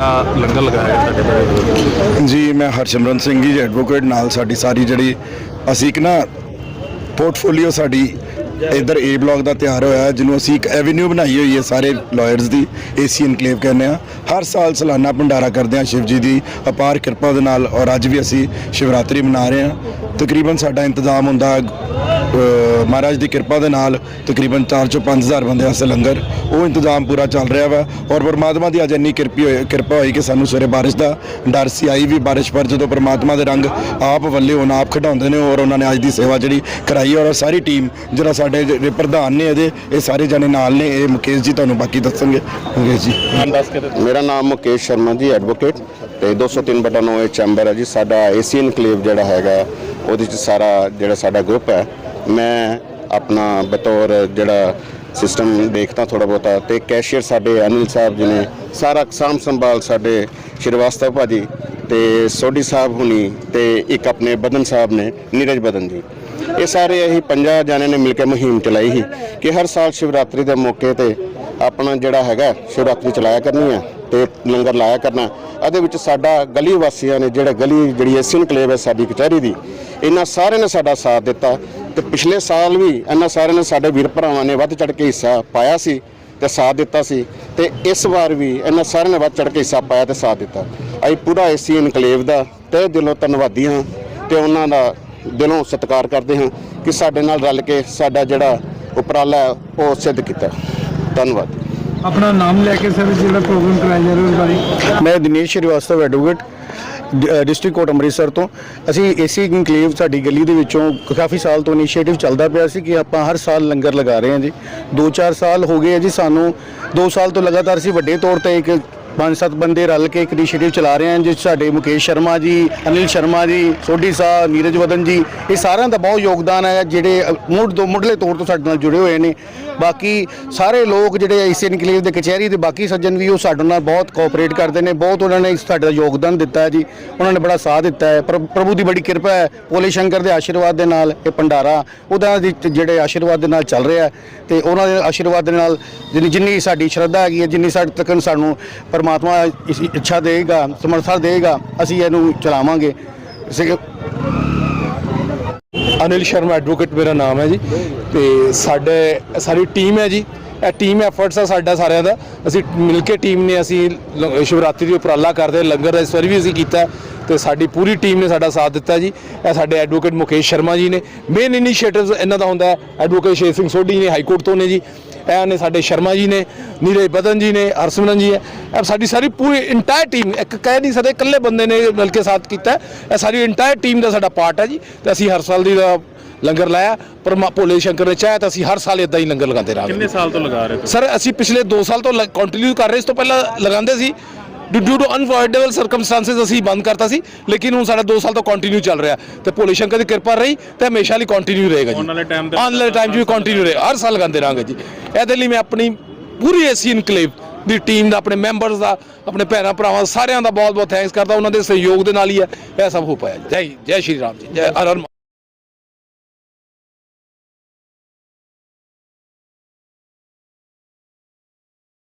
ਲੰਗਰ ਲਗਾਇਆ ਸਾਡੇ ਬਾਰੇ? ਜੀ, ਮੈਂ ਹਰਸ਼ਮਰਨ ਸਿੰਘ ਜੀ ਐਡਵੋਕੇਟ ਨਾਲ ਸਾਡੀ ਸਾਰੀ ਜਿਹੜੀ ਅਸੀਂ ਇੱਕ ਨਾ ਪੋਰਟਫੋਲੀਓ ਸਾਡੀ ਇਧਰ ਏ ਬਲਾਕ ਦਾ ਤਿਆਰ ਹੋਇਆ ਜਿਹਨੂੰ ਅਸੀਂ ਇੱਕ ਐਵੇਨਿਊ ਬਣਾਈ ਹੋਈ ਹੈ ਸਾਰੇ ਲਾਇਰਸ ਦੀ ਏਸੀ ਇਨਕਲੇਵ ਕਹਿੰਦੇ ਆ ਹਰ ਸਾਲ ਸਾਲਾਨਾ ਭੰਡਾਰਾ ਕਰਦੇ ਆ ਸ਼ਿਵ ਜੀ ਦੀ, ਅਪਾਰ ਕਿਰਪਾ ਦੇ ਨਾਲ ਔਰ ਅੱਜ ਵੀ ਅਸੀਂ ਸ਼ਿਵਰਾਤਰੀ ਮਨਾ ਰਹੇ ਹਾਂ। ਤਕਰੀਬਨ ਸਾਡਾ ਇੰਤਜ਼ਾਮ ਹੁੰਦਾ ਮਹਾਰਾਜ ਦੀ ਕਿਰਪਾ ਦੇ ਨਾਲ ਤਕਰੀਬਨ 4 ਤੋਂ 5000 ਬੰਦੇ ਵਾਸਤੇ ਲੰਗਰ। ਉਹ ਇੰਤਜ਼ਾਮ ਪੂਰਾ ਚੱਲ ਰਿਹਾ ਵਾ ਔਰ ਪਰਮਾਤਮਾ ਦੀ ਅੱਜ ਇੰਨੀ ਕਿਰਪੀ ਹੋਈ ਕਿਰਪਾ ਹੋਈ ਕਿ ਸਾਨੂੰ ਸਵੇਰੇ ਬਾਰਿਸ਼ ਦਾ ਡਰ ਸੀ ਆਈ ਵੀ ਬਾਰਿਸ਼ ਪਰ ਜਦੋਂ ਪਰਮਾਤਮਾ ਦੇ ਰੰਗ ਆਪ ਵੱਲੇ ਹੋਣ ਆਪ ਖਿਡਾਉਂਦੇ ਨੇ ਔਰ ਉਹਨਾਂ ਨੇ ਅੱਜ ਦੀ ਸੇਵਾ ਜਿਹੜੀ ਕਰਾਈ ਔਰ ਸਾਰੀ ਟੀਮ ਜਿਹੜਾ ਸਾਡੇ ਜਿਹੜੇ ਪ੍ਰਧਾਨ ਨੇ ਇਹਦੇ ਇਹ ਸਾਰੇ ਜਣੇ ਨਾਲ ਨੇ ਇਹ ਮੁਕੇਸ਼ ਜੀ ਤੁਹਾਨੂੰ ਬਾਕੀ ਦੱਸਣਗੇ। ਮੁਕੇਸ਼ ਜੀ। ਮੇਰਾ ਨਾਮ ਮੁਕੇਸ਼ ਸ਼ਰਮਾ ਜੀ ਐਡਵੋਕੇਟ ਤੇ 203 ਬਟਾ 9 ਚੈਂਬਰ ਹੈ ਜੀ ਸਾਡਾ ਏਸੀ ਇਨਕਲੇਵ ਜਿਹੜਾ ਹੈਗਾ ਉਹਦੇ ਚ ਸਾਰਾ ਜਿਹੜਾ ਸਾਡਾ ਗਰੁੱਪ ਹੈ, ਮੈਂ ਆਪਣਾ ਬਤੌਰ ਜਿਹੜਾ ਸਿਸਟਮ ਦੇਖਦਾ ਥੋੜਾ ਬਹੁਤਾ ਤੇ ਕੈਸ਼ੀਅਰ ਸਾਡੇ ਅਨਿਲ ਸਾਹਿਬ ਜੀ ਨੇ ਸਾਰਾ ਸਾਮ ਸੰਭਾਲ ਸਾਡੇ ਸ਼੍ਰੀਵਾਸਤਵ ਭਾਜੀ ਤੇ ਸੋਢੀ ਸਾਹਿਬ ਹੁਣੀ ਤੇ ਇੱਕ ਆਪਣੇ ਬਦਨ ਸਾਹਿਬ ਨੇ, ਨੀਰਜ ਬਦਨ ਜੀ। ਇਹ ਸਾਰੇ ਅਸੀਂ ਪੰਜਾਂ ਜਾਣੇ ਨੇ ਮਿਲ ਕੇ ਮੁਹਿੰਮ ਚਲਾਈ ਸੀ ਕਿ ਹਰ ਸਾਲ ਸ਼ਿਵਰਾਤਰੀ ਦੇ ਮੌਕੇ ਤੇ ਆਪਣਾ ਜਿਹੜਾ ਹੈਗਾ, ਸ਼ਿਵਰਾਤਰੀ ਚਲਾਇਆ ਕਰਨੀ ਹੈ। ਤੇ ਲੰਗਰ ਲਾਇਆ ਕਰਨਾ। ਇਹਦੇ ਵਿੱਚ ਸਾਡਾ ਗਲੀ ਵਾਸੀਆਂ ਨੇ ਜਿਹੜਾ ਗਲੀ ਜਿਹੜੀ ਐਸੀ ਇਨਕਲੇਵ ਹੈ ਸਾਡੀ ਕਚਹਿਰੀ ਦੀ, ਇਹਨਾਂ ਸਾਰਿਆਂ ਨੇ ਸਾਡਾ ਸਾਥ ਦਿੱਤਾ। ਤੇ ਪਿਛਲੇ ਸਾਲ ਵੀ ਇਹਨਾਂ ਸਾਰਿਆਂ ਨੇ ਸਾਡੇ ਵੀਰ ਭਰਾਵਾਂ ਨੇ ਵੱਧ ਚੜ ਕੇ ਹਿੱਸਾ ਪਾਇਆ ਸੀ ਤੇ ਸਾਥ ਦਿੱਤਾ ਸੀ। ਤੇ ਇਸ ਵਾਰ ਵੀ ਇਹਨਾਂ ਸਾਰਿਆਂ ਨੇ ਵੱਧ ਚੜ ਕੇ ਹਿੱਸਾ ਪਾਇਆ ਤੇ ਸਾਥ ਦਿੱਤਾ। ਅਸੀਂ ਪੂਰਾ ਐਸੀ ਇਨਕਲੇਵ ਦਾ ਤਹਿ ਦਿਲੋਂ ਧੰਨਵਾਦੀ ਹਾਂ ਤੇ ਉਹਨਾਂ ਦਾ ਦਿਲੋਂ ਸਤਿਕਾਰ ਕਰਦੇ ਹਾਂ ਕਿ ਸਾਡੇ ਨਾਲ ਰਲ ਕੇ ਸਾਡਾ ਜਿਹੜਾ ਉਪਰਾਲਾ ਉਹ ਸਿੱਧ ਕੀਤਾ। ਧੰਨਵਾਦ। ਆਪਣਾ ਨਾਮ ਲੈ ਕੇ ਸਰ ਜਿਹੜਾ ਪ੍ਰੋਗਰਾਮ ਕਰਾਇਆ ਜਾ ਰਿਹਾ ਉਸ ਬਾਰੇ? ਮੈਂ Dinesh Srivastava advocate district court Amritsar ਤੋਂ। ਅਸੀਂ ਏਸੀ ਇਨਕਲੇਵ ਸਾਡੀ ਗਲੀ ਦੇ ਵਿੱਚੋਂ ਕਾਫੀ ਸਾਲ ਤੋਂ ਇਨੀਸ਼ੀਏਟਿਵ ਚੱਲਦਾ ਪਿਆ ਸੀ ਕਿ ਆਪਾਂ ਹਰ ਸਾਲ ਲੰਗਰ ਲਗਾ ਰਹੇ ਹਾਂ ਜੀ। 2-4 ਸਾਲ ਹੋ ਗਏ ਆ ਜੀ ਸਾਨੂੰ। 2 ਸਾਲ ਤੋਂ ਲਗਾਤਾਰ ਅਸੀਂ ਵੱਡੇ ਤੌਰ ਤੇ ਇੱਕ ਪੰਜ ਸੱਤ ਬੰਦੇ ਰਲ ਕੇ ਇੱਕ ਇਨੀਸ਼ੀਏਟਿਵ ਚਲਾ ਰਹੇ ਹਨ ਜਿਸ 'ਚ ਸਾਡੇ ਮੁਕੇਸ਼ ਸ਼ਰਮਾ ਜੀ ਅਨਿਲ ਸ਼ਰਮਾ ਜੀ ਸੋਢੀ ਸਾਹਿਬ ਨੀਰਜ ਵਦਨ ਜੀ ਇਹ ਸਾਰਿਆਂ ਦਾ ਬਹੁਤ ਯੋਗਦਾਨ ਹੈ ਜਿਹੜੇ ਅ, ਮੁੱਢ ਤੋਂ ਮੁੱਢਲੇ ਤੌਰ ਤੋਂ ਸਾਡੇ ਨਾਲ ਜੁੜੇ ਹੋਏ ਨੇ। ਬਾਕੀ ਸਾਰੇ ਲੋਕ ਜਿਹੜੇ ਏਸੀ ਇਨਕਲੇਵ ਦੇ ਕਚਹਿਰੀ ਦੇ ਬਾਕੀ ਸੱਜਣ ਵੀ ਉਹ ਸਾਡੇ ਨਾਲ ਬਹੁਤ ਕੋਆਪਰੇਟ ਕਰਦੇ ਨੇ ਬਹੁਤ ਉਹਨਾਂ ਨੇ ਸਾਡੇ ਸਾਡਾ ਯੋਗਦਾਨ ਦਿੱਤਾ ਹੈ ਜੀ। ਉਹਨਾਂ ਨੇ ਬੜਾ ਸਾਥ ਦਿੱਤਾ ਹੈ। ਪ੍ਰਭੂ ਦੀ ਬੜੀ ਕਿਰਪਾ ਹੈ ਭੋਲੇ ਸ਼ੰਕਰ ਦੇ ਆਸ਼ੀਰਵਾਦ ਦੇ ਨਾਲ ਇਹ ਭੰਡਾਰਾ ਉਹਦਾ ਦੀ ਜਿਹੜੇ ਆਸ਼ੀਰਵਾਦ ਦੇ ਨਾਲ ਚੱਲ ਰਿਹਾ ਹੈ। ਤੇ ਉਹਨਾਂ ਦੇ ਆਸ਼ੀਰਵਾਦ ਦੇ ਨਾਲ ਜਿੰਨੀ ਜਿੰਨੀ ਸਾਡੀ ਸ਼ਰਧਾ ਹੈਗੀ ਹੈ ਜਿੰਨੀ ਸਾਡੇ ਤੱਕ ਸਾਨੂੰ ਪਰਮਾਤਮਾ ਇਸ ਇੱਛਾ ਦੇਗਾ ਸਮਰੱਥਾ ਦੇਗਾ ਅਸੀਂ ਇਹਨੂੰ ਚਲਾਵਾਂਗੇ। ਇਸੇ ਅਨਿਲ ਸ਼ਰਮਾ ਐਡਵੋਕੇਟ ਮੇਰਾ ਨਾਮ ਹੈ ਜੀ। ਤੇ ਸਾਡੇ ਸਾਰੀ ਟੀਮ ਹੈ ਜੀ। ਇਹ ਟੀਮ ਐਫਰਟਸ ਆ ਸਾਡਾ ਸਾਰਿਆਂ ਦਾ। ਅਸੀਂ ਮਿਲ ਕੇ ਟੀਮ ਨੇ ਅਸੀਂ ਲ- ਸ਼ਿਵਰਾਤਰੀ ਦੀ ਉਪਰਾਲਾ ਕਰਦੇ ਲੰਗਰ ਦਾ ਇਸ ਵਾਰ ਵੀ ਅਸੀਂ ਕੀਤਾ। ਤੇ ਸਾਡੀ ਪੂਰੀ ਟੀਮ ਨੇ ਸਾਡਾ ਸਾਥ ਦਿੱਤਾ ਜੀ। ਇਹ ਸਾਡੇ ਐਡਵੋਕੇਟ ਮੁਕੇਸ਼ ਸ਼ਰਮਾ ਜੀ ਨੇ। ਮੇਨ ਇਨੀਸ਼ੀਏਟਿਵਸ ਇਹਨਾਂ ਦਾ ਹੁੰਦਾ ਐਡਵੋਕੇਟ ਸ਼ੇਰ ਸਿੰਘ ਸੋਢੀ ਨੇ ਹਾਈ ਕੋਰਟ ਤੋਂ ਨੇ ਜੀ। ਇਹ ਨੇ ਸਾਡੇ ਸ਼ਰਮਾ ਜੀ ਨੇ ਨੀਰਜ ਬਦਨ ਜੀ ਨੇ ਹਰਸਿਮਰਨ ਜੀ ਹੈ ਇਹ ਸਾਡੀ ਸਾਰੀ ਪੂਰੀ ਇੰਟਾਇਰ ਟੀਮ ਇੱਕ ਕਹਿ ਨਹੀਂ ਸਕਦੇ ਇਕੱਲੇ ਬੰਦੇ ਨੇ ਮਿਲ ਕੇ ਸਾਥ ਕੀਤਾ। ਇਹ ਸਾਰੀ ਇੰਟਾਇਰ ਟੀਮ ਦਾ ਸਾਡਾ ਪਾਰਟ ਹੈ ਜੀ ਤੇ ਅਸੀਂ ਹਰ ਸਾਲ ਦੀ ਦਾ ਲੰਗਰ ਲਾਇਆ। ਪਰ ਮਾ- ਭੋਲੇ ਸ਼ੰਕਰ ਨੇ ਚਾਹਿਆ ਤਾਂ ਅਸੀਂ ਹਰ ਸਾਲ ਇਦਾਂ ਹੀ ਲੰਗਰ ਲਗਾਉਂਦੇ ਰਹਾਂਗੇ। ਕਿੰਨੇ ਸਾਲ ਤੋਂ ਲਗਾ ਰਹੇ ਹੋ ਸਰ ਅਸੀਂ ਪਿਛਲੇ 2 ਸਾਲ ਤੋਂ ਕੰਟੀਨਿਊ ਕਰ ਰਹੇ ਇਸ ਤੋਂ ਪਹਿਲਾਂ ਲਗਾਉਂਦੇ ਸੀ। ਡਿਊ ਟੂ ਅਨਫੋਰਡੇਬਲ ਸਰਕਮਸਟੈਂਸਸ ਅਸੀਂ ਬੰਦ ਕਰਤਾ ਸੀ ਲੇਕਿਨ ਹੁਣ ਸਾਡਾ 2 ਸਾਲ ਤੋਂ ਕੰਟੀਨਿਊ ਚੱਲ ਰਿਹਾ। ਤੇ ਭੋਲੇ ਸ਼ੰਕਰ ਦੀ ਕਿਰਪਾ ਰਹੀ ਤੇ ਹਮੇਸ਼ਾ ਲਈ ਕੰਟੀਨਿਊ ਰਹੇਗਾ ਜੀ। ਆਉਣ ਵਾਲੇ time ਤੇ- ਆਉਣ ਵਾਲੇ ਟਾਈਮ 'ਚ ਵੀ ਕੰਟੀਨਿਊ ਰਹੇ। ਹਰ ਸਾਲ ਲਗਾਉਂਦੇ ਰਹਾਂਗੇ ਜੀ। ਇਹਦੇ ਲਈ ਮੈਂ ਆਪਣੀ ਪੂਰੀ ਏਸੀ ਇਨਕਲੇਵ ਦੀ ਟੀਮ ਦਾ ਆਪਣੇ ਮੈਂਬਰਸ ਦਾ ਆਪਣੇ ਭੈਣਾਂ ਭਰਾਵਾਂ ਸਾਰਿਆਂ ਦਾ ਬਹੁਤ ਬਹੁਤ ਥੈਂਕਸ ਕਰਦਾ। ਉਹਨਾਂ ਦੇ ਸਹਿਯੋਗ ਦੇ ਨਾਲ ਹੀ ਹੈ ਇਹ ਸਭ ਹੋ ਪਾਇਆ ਜੈ। ਜੈ ਸ਼੍ਰੀ ਰਾਮ ਜੀ। ਜੈ ਹਰ ਹਰ